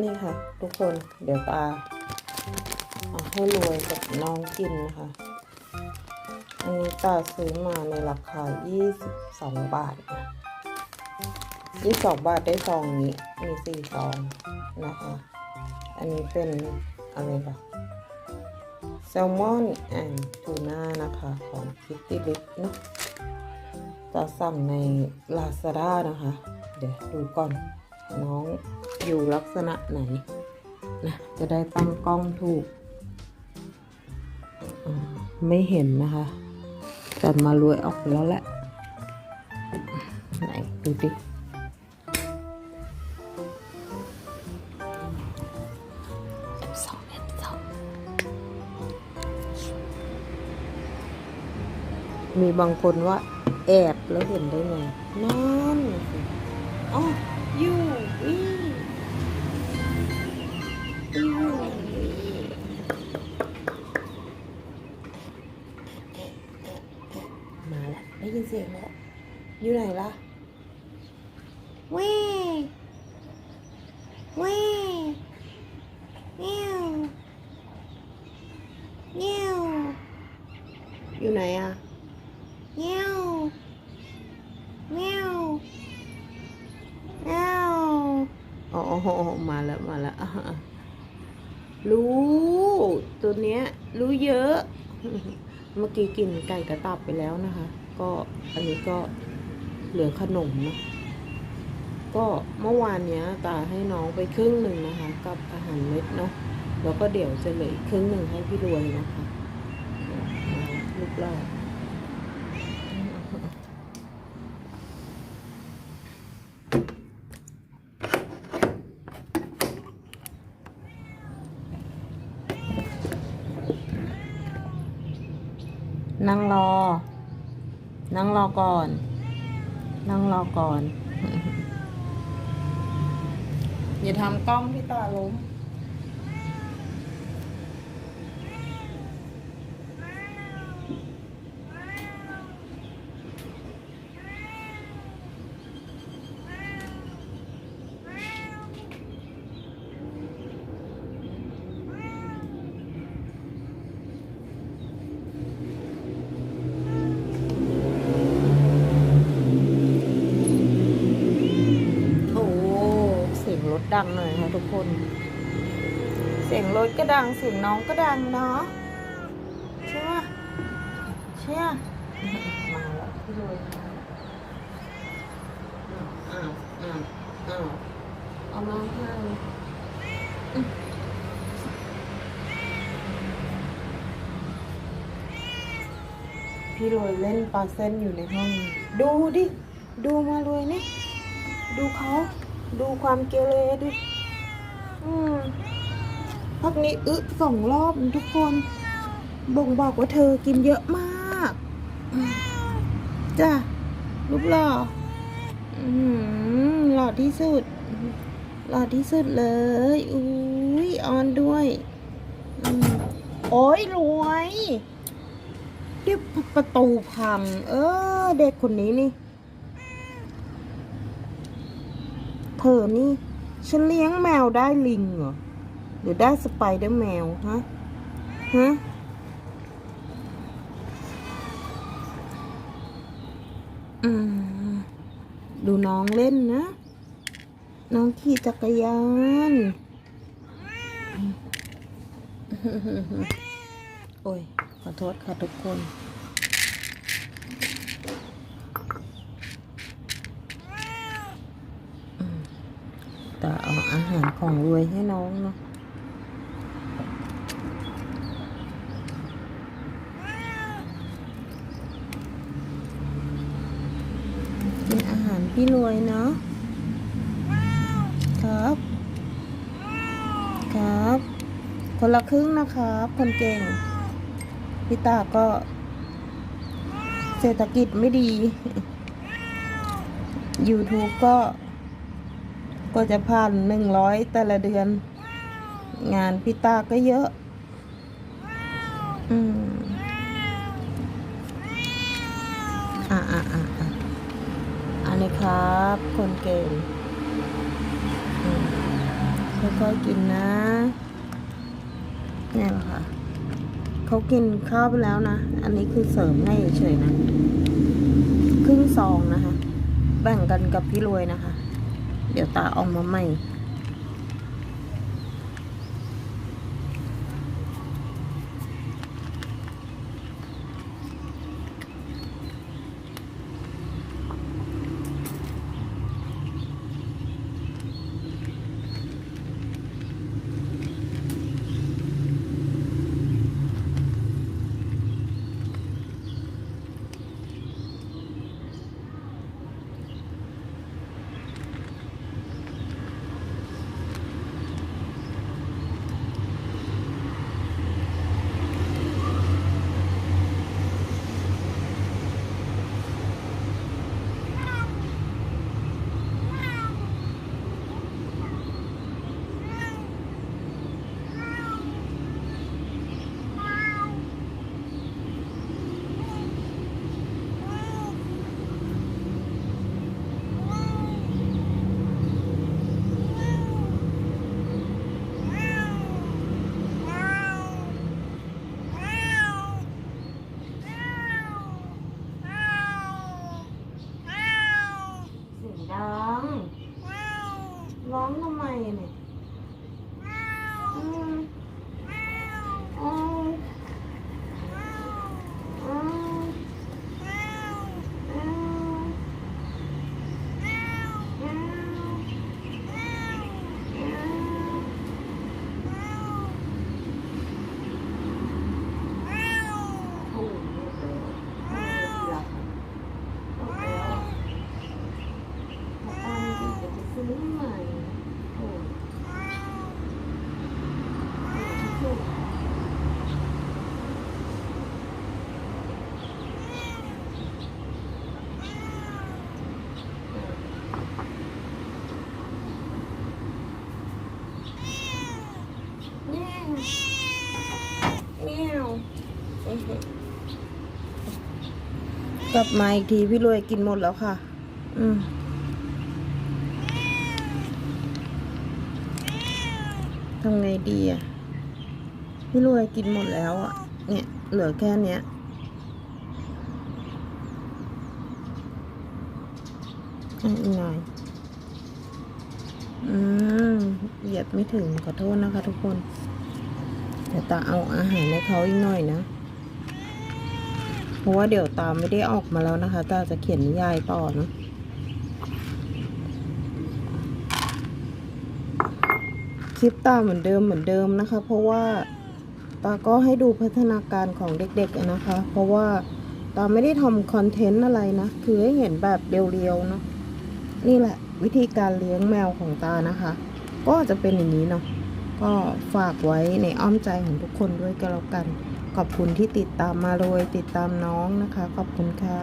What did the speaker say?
นี่ค่ะ ทุกคนเดี๋ยวตาเอาให้รวยกับน้องกินนะคะอันนี้ตาซื้อมาในราคา 22 บาท22 บาทได้ซองนี้มีสี่ซองนะคะ อันนี้เป็นอะไรล่ะแซลมอนแอนทูน่านะคะ ของคิตตี้ลิปเนาะจะสั่งใน Lazada นะคะ เดี๋ยวดูก่อนน้อง อยู่ลักษณะไหนนะจะได้ตั้งกล้องถูก ไม่เห็นนะคะแต่มารวยออกไปแล้วแหละ ไหนดูดิสองเอ็ดสองมีบางคนว่าแอบแล้วเห็นได้ไงนั่นอ๋ออยู่อีอยู่ มาแล้วได้ยินเสียงแล้วอยู่ไหนล่ะเว้เว้เงี้ยวเงี้ยวอยู่ไหนอะเงี้ยวเงี้ยวเงี้ยวอ๋ออ๋ออ๋อมาแล้วมาแล้วอะอะ รู้ ตัวเนี้ย รู้เยอะ เมื่อกี้กินไก่กระตับไปแล้วนะคะ ก็อันนี้ก็เหลือขนมนะก็เมื่อวานเนี้ยตาให้น้องไปครึ่งหนึ่งนะคะ กับอาหารเม็ดเนาะแล้วก็เดี๋ยวจะเหลือครึ่งหนึ่งให้พี่รวยนะคะลูกแรก นั่งรอ นั่งรอก่อน นั่งรอก่อน อย่าทำกล้องพี่ตาล้ม โอ้เสียงรถ ดังหน่อยค่ะทุกคน เสียงรถก็ดังเสียงน้องก็ดังเนาะใช่ไหมใช่ไหมมาแล้วพี่เลยอ้าวอ้าวอ้าวเอามาให้อืมพี่โรยเล่นปลาเส้นอยู่ในห้อง ดูดิ ดูมาเลยนี่ ดูเขา ดูความเกเรดิพักนี้อึสองรอบทุกคน บ่งบอกว่าเธอกินเยอะมากจ้ะรูปหล่อหล่อที่สุด หล่อที่สุดเลย อุ้ยออนด้วยอโอ้ยรวยเดี๋ยวประตูพัง เออ เด็กคนนี้นี่ เธอนี่ฉันเลี้ยงแมวได้ลิงเหรอหรือได้สไปเดอร์แมวฮะฮะอืมดูน้องเล่นนะ น้องขี่จักรยาน โอ้ย ขอโทษค่ะทุกคน แต่เอาอาหารของรวยให้น้องเนาะกินอาหารพี่รวยเนาะครับ ครับ คนละครึ่งนะครับ คนเก่งพี่ตาก็เศรษฐกิจไม่ดี YouTube ก็ ก็จะผ่านหนึ่งร้อยแต่ละเดือน งานพี่ตาก็เยอะอืมอ่าอ่าอ่าอ่าอันนี้ครับ คนเก่งค่อยๆกินนะนี่แหละค่ะเขากินข้าวไปแล้วนะ อันนี้คือเสริมให้เฉยนะ ครึ่งซองนะคะ แบ่งกันกับพี่รวยนะคะ เดี๋ยวตาออกมาใหม่ แมวกลับมาอีกทีพี่รวยกินหมดแล้วค่ะ อืมทำไงดีอะ พี่รวยกินหมดแล้วอะ เนี่ย เหลือแค่เนี้ยอีกหน่อย อืมเหยียบไม่ถึงขอโทษนะคะทุกคน ดี๋ยวตาเอาอาหารให้เขาอีกหน่อยนะ เพราะว่าเดี๋ยวตาไม่ได้ออกมาแล้วนะคะ ตาจะเขียนนิยายต่อนะคลิปตาเหมือนเดิมเหมือนเดิมนะคะ เพราะว่าตาก็ให้ดูพัฒนาการของเด็กๆนะคะ เพราะว่าตาไม่ได้ทำคอนเทนต์อะไรนะ คือให้เห็นแบบเรียวๆเนาะนี่แหละ วิธีการเลี้ยงแมวของตานะคะ ก็จะเป็นอย่างนี้เนาะ ก็ฝากไว้ในอ้อมใจของทุกคนด้วยก็แล้วกัน ขอบคุณที่ติดตามมาเลยติดตามน้องนะคะ ขอบคุณค่ะ